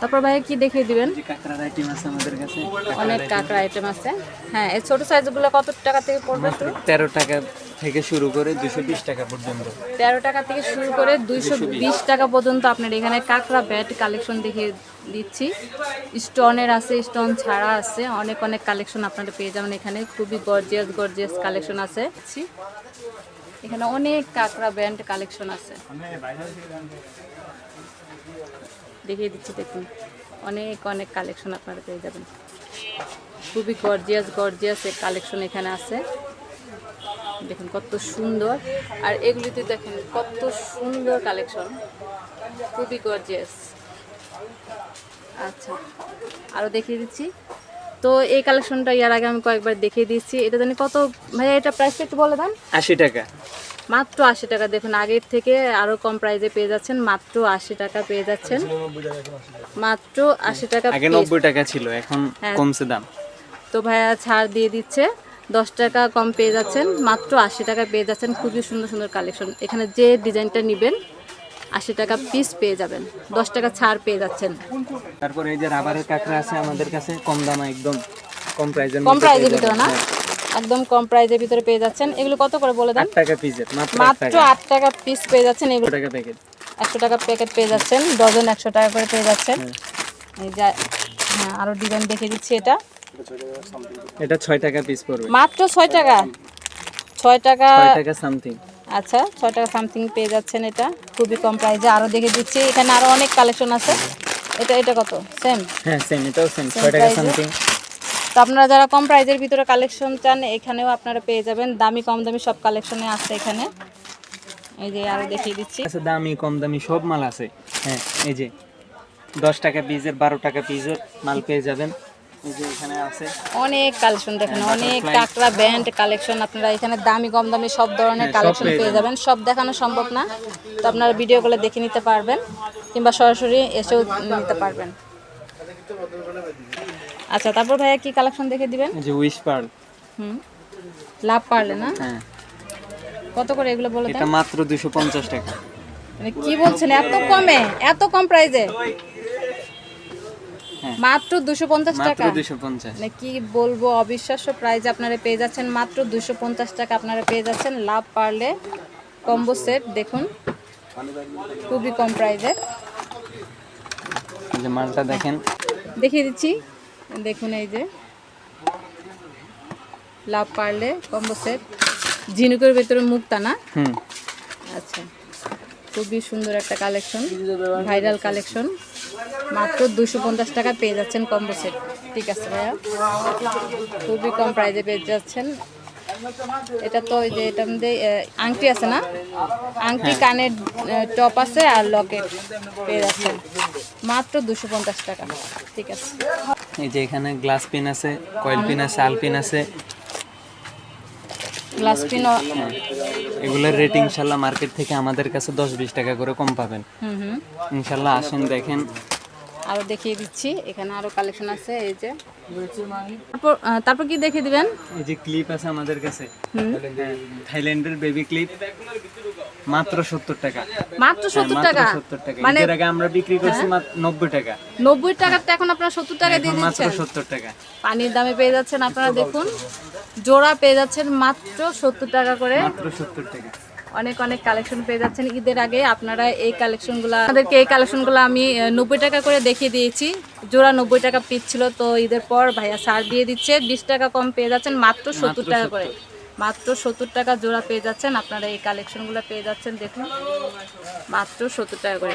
তারপর ভাইয়া কি দেখিয়ে দিবেন? কাঁকড়ার আইটেম আছে আমাদের কাছে। অনেক কাঁকড়া আইটেম আছে। হ্যাঁ এই ছোট সাইজগুলো কত টাকা থেকে পড়বে তেরো টাকা থেকে শুরু করে দুশো বিশ টাকা পর্যন্ত। তেরো টাকা থেকে শুরু করে দুইশো বিশ টাকা পর্যন্ত আপনার এখানে কাঁকড়া ব্যাট কালেকশন দেখিয়ে দিচ্ছি। স্টোনের আছে স্টোন ছাড়া আছে। অনেক অনেক কালেকশন আপনারা পেয়ে যাবেন এখানে। খুবই গর্জিয়াস গর্জিয়াস কালেকশন আছে। এখানে অনেক কাঁকড়া ব্যান্ড কালেকশন আছে। দেখিয়ে দিচ্ছি, দেখুন। অনেক অনেক কালেকশন আপনারা পেয়ে যাবেন। খুবই গর্জিয়াস গর্জিয়াস কালেকশন এখানে আছে। দেখুন, কত সুন্দর। আর এগুলিতে দেখেন, কত সুন্দর কালেকশন খুবই গর্জিয়াস আচ্ছা আরও দেখিয়ে দিচ্ছি। তো এই কালেকশনটা ইয়ার আগে আমি কয়েকবার দেখিয়ে দিচ্ছি এটা জানি কত, ভাইয়া, এটা প্রাইসটা একটু বলে দেন। আশি টাকা। মাত্র আশি টাকা। দেখুন আগের থেকে আরও কম প্রাইসে পেয়ে যাচ্ছেন মাত্র আশি টাকা পেয়ে যাচ্ছেন। মাত্র আশি টাকা আগে নব্বই টাকা ছিল এখন হ্যাঁ। কমছে দাম। তো ভাইয়া ছাড় দিয়ে দিচ্ছে দশ টাকা কম পেয়ে যাচ্ছেন মাত্র আশি টাকা পেয়ে যাচ্ছেন খুবই সুন্দর সুন্দর কালেকশন এখানে যে ডিজাইনটা নেবেন আশি টাকা পিস পেয়ে যাবেন দশ টাকা ছাড় পেয়ে যাচ্ছেন। তারপরে এই যে রাবারের কাঁকড়া আছে আমাদের কাছে কম দামে একদম কম প্রাইজের কম প্রাইজের ভিতরে না? একদম কম প্রাইজের ভিতরে পেয়ে যাচ্ছেন। এগুলো কত করে বলে দেন? টাকা পিসের মাত্র আট মাত্র টাকা। টাকা পিস পেয়ে যাচ্ছেন। এগুলো টাকা প্যাকেট একশো টাকা প্যাকেট পেয়ে যাচ্ছেন। ডজন একশো টাকা করে পেয়ে যাচ্ছেন। এই যা হ্যাঁ আরও ডিজাইন দেখে দিচ্ছি এটা। এটা ছয় টাকা পিস পড়বে। মাত্র ছয় টাকা? ছয় টাকা টাকা সামথিং আচ্ছা ছয় টাকা সামথিং পেয়ে যাচ্ছেন এটা। খুবই কম প্রাইসে আরও দেখে দিচ্ছি। এখানে আরও অনেক কালেকশন আছে। এটা এটা কত? সেম হ্যাঁ সেম এটাও সেম ছয় টাকা সামথিং তো আপনারা যারা কম প্রাইজের ভিতরে কালেকশন চান এখানেও আপনারা পেয়ে যাবেন। দামি কম দামি সব কালেকশনে আছে এখানে। এই যে আরও দেখিয়ে দিচ্ছি। আছে দামি কম দামি সব মাল আছে। হ্যাঁ এই যে দশ টাকা পিসের বারো টাকা পিসের মাল পেয়ে যাবেন। এই যে এখানে আছে। অনেক কালেকশন দেখেন হ্যাঁ, অনেক। কাঁকড়া ব্যান্ড কালেকশন আপনারা এখানে দামি কম দামি সব ধরনের হ্যাঁ, কালেকশন পেয়ে পেয়ে যাবেন। সব দেখানো সম্ভব না তো আপনারা ভিডিওগুলো দেখে নিতে পারবেন কিংবা সরাসরি এসেও নিতে পারবেন। আচ্ছা তারপর ভাইয়া কি কালেকশন দেখে দিবেন? যে উইশ পার্ল হুম। লাভ পারলে না? হ্যাঁ। কত করে এগুলো বলে এটা মাত্র দুশো পঞ্চাশ টাকা। মানে কি বলছেন এত কমে এত কম প্রাইজে হ্যাঁ। মাত্র দুশো পঞ্চাশ মাত্র টাকা? দুশো পঞ্চাশ। মানে কি বলব অবিশ্বাস্য প্রাইজে আপনারা পেয়ে যাচ্ছেন মাত্র দুশো পঞ্চাশ টাকা আপনারা পেয়ে যাচ্ছেন লাভ পারলে কম্বো সেট দেখুন। খুবই কম প্রাইজে এই যে মালটা দেখেন। দেখিয়ে দিচ্ছি। দেখুন এই যে। লাভ পারলে কম্বো সেট। ঝিনুকের ভেতরে মুক্তা না? আচ্ছা। খুবই সুন্দর একটা কালেকশন ভাইরাল কালেকশন। মাত্র দুশো পঞ্চাশ টাকা পেয়ে যাচ্ছেন কম্বো সেট। ঠিক আছে ভাইয়া? খুবই কম প্রাইজে পেয়ে যাচ্ছেন। এটা তো ওই যে এটার মধ্যে আংটি আছে না? আংটি কানের টপ আছে আর লকেট পেয়ে যাচ্ছেন মাত্র দুশো পঞ্চাশ টাকা। ঠিক আছে। এই যে এখানে গ্লাস পিন আছে কয়েল পিন আছে আল পিন আছে। গ্লাস পিনও এগুলোর রেট ইনশাল্লাহ মার্কেট থেকে আমাদের কাছে দশ বিশ টাকা করে কম পাবেন। ইনশাল্লাহ আসেন দেখেন। আরও দেখিয়ে দিচ্ছি। এখানে আরও কালেকশন আছে এই যে। তারপর তারপর কি দেখিয়ে দিবেন? এই যে ক্লিপ আছে আমাদের কাছে। হ্যাঁ, থাইল্যান্ডের বেবি ক্লিপ মাত্র সত্তর টাকা। মাত্র সত্তর মাত্র টাকা? সত্তর টাকা। মানে এর আগে আমরা বিক্রি করছি মাত্র নব্বই টাকা। নব্বই টাকারটা এখন আপনারা সত্তর টাকা দিয়ে এখন মাত্র দিচ্ছেন। সত্তর টাকা। পানির দামে পেয়ে যাচ্ছেন আপনারা দেখুন। জোড়া পেয়ে যাচ্ছেন মাত্র সত্তর টাকা করে। মাত্র সত্তর টাকা। অনেক অনেক কালেকশন পেয়ে যাচ্ছেন। ঈদের আগে আপনারা এই কালেকশনগুলো আমাদেরকে এই কালেকশনগুলো আমি নব্বই টাকা করে দেখিয়ে দিয়েছি। জোড়া নব্বই টাকা পিস ছিল তো ঈদের পর ভাইয়া সার দিয়ে দিচ্ছে। বিশ টাকা কম পেয়ে যাচ্ছেন মাত্র সত্তর টাকা করে। মাত্র সত্তর টাকা জোড়া পেয়ে যাচ্ছেন। আপনারা এই কালেকশনগুলো পেয়ে যাচ্ছেন দেখুন। মাত্র সত্তর টাকা করে।